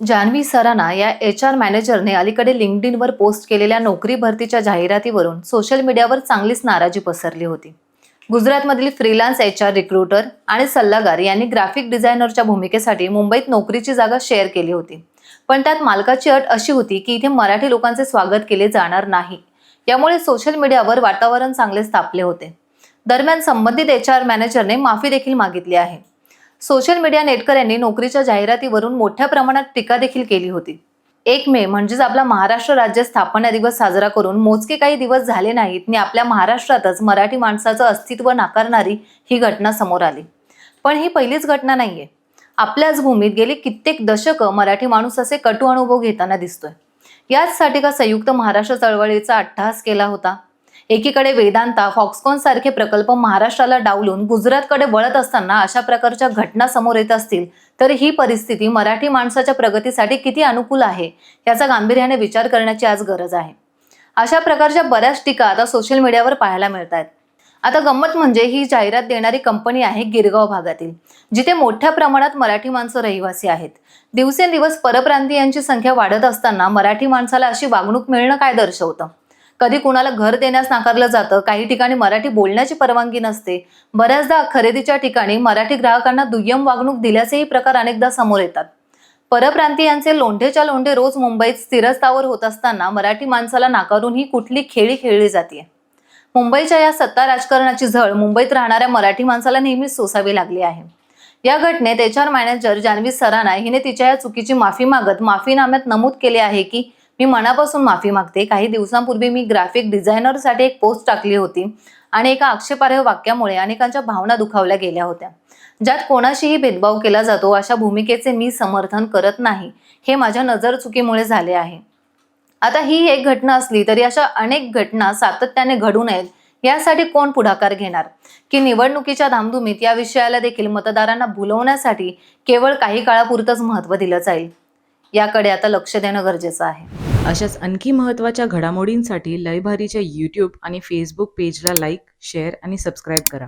जान्हवी सराना या H R मॅनेजरने अलीकडे लिंक्डइनवर पोस्ट केलेल्या नोकरी भरतीच्या जाहिरातीवरून सोशल मीडियावर चांगलीच नाराजी पसरली होती. गुजरातमधील फ्रीलान्स एच आर रिक्रुटर आणि सल्लागार यांनी ग्राफिक डिझायनरच्या भूमिकेसाठी मुंबईत नोकरीची जागा शेअर केली होती. पण त्यात मालकाची अट अशी होती की इथे मराठी लोकांचे स्वागत केले जाणार नाही. यामुळे सोशल मीडियावर वातावरण चांगलेच तापले होते. दरम्यान संबंधित एच आर मॅनेजरने माफी देखील मागितली आहे. सोशल मीडिया नेटकऱ्यांनी नोकरीच्या जाहिरातीवरून मोठ्या प्रमाणात टीका देखील केली होती. एक मे म्हणजेच आपला महाराष्ट्र राज्य स्थापना दिवस साजरा करून मोजके काही दिवस झाले नाहीत आणि आपल्या महाराष्ट्रातच मराठी माणसाचं अस्तित्व नाकारणारी ही घटना समोर आली. पण ही पहिलीच घटना नाहीये. आपल्याच भूमीत गेली कित्येक दशकं मराठी माणूस असे कटू अनुभव घेताना दिसतोय. याचसाठी का संयुक्त महाराष्ट्र चळवळीचा अट्टहास केला होता? एकीकडे वेदांता फॉक्सकॉन सारखे प्रकल्प महाराष्ट्राला डावलून गुजरातकडे वळत असताना अशा प्रकारच्या घटना समोर येत असतील तर ही परिस्थिती मराठी माणसाच्या प्रगतीसाठी किती अनुकूल आहे याचा गांभीर्याने विचार करण्याची आज गरज आहे. अशा प्रकारच्या बऱ्याच टीका आता सोशल मीडियावर पाहायला मिळत आहेत आता गंमत म्हणजे ही जाहिरात देणारी कंपनी आहे गिरगाव भागातील जिथे मोठ्या प्रमाणात मराठी माणसं रहिवासी आहेत. दिवसेंदिवस परप्रांतीयांची संख्या वाढत असताना मराठी माणसाला अशी वागणूक मिळणं काय दर्शवतं? कधी कुणाला घर देण्यास नाकारलं जातं काही ठिकाणी मराठी बोलण्याची परवानगी नसते. बऱ्याचदा खरेदीच्या ठिकाणी मराठी ग्राहकांना दुय्यम वागणूक दिल्याचेही प्रकार अनेकदा समोर येतात. परप्रांतीयांचे लोंढेच्या लोंढे रोज मुंबईत स्थिरस्थावर होत असताना मराठी माणसाला नाकारून ही कुठली खेळी खेळली जाते मुंबईच्या या सत्ता राजकारणाची झळ मुंबईत राहणाऱ्या मराठी माणसाला नेहमीच सोसावी लागली आहे. या घटनेत H R manager Janhavi Sarana हिने तिच्या या चुकीची माफी मागत माफीनाम्यात नमूद केले आहे की मी मनापासून माफी मागते. काही दिवसांपूर्वी मी ग्राफिक डिझायनरसाठी एक पोस्ट टाकली होती आणि एका आक्षेपार्ह वाक्यामुळे अनेकांच्या भावना दुखावल्या गेल्या होत्या. ज्यात कोणाशीही भेदभाव केला जातो अशा भूमिकेचे मी समर्थन करत नाही. हे माझ्या नजर चुकीमुळे झाले आहे. आता ही एक घटना असली तरी अशा अनेक घटना सातत्याने घडू नयेत यासाठी कोण पुढाकार घेणार? की निवडणुकीच्या धामधुमीत या विषयाला देखील मतदारांना भुलवण्यासाठी केवळ काही काळापुरतंच महत्त्व दिलं जाईल? याकडे आता लक्ष देणं गरजेचं आहे. अशाच आणखी महत्त्वाच्या घडामोडींसाठी लयभारीच्या यूट्यूब आणि फेसबुक पेजला लाईक शेअर आणि सबस्क्राईब करा.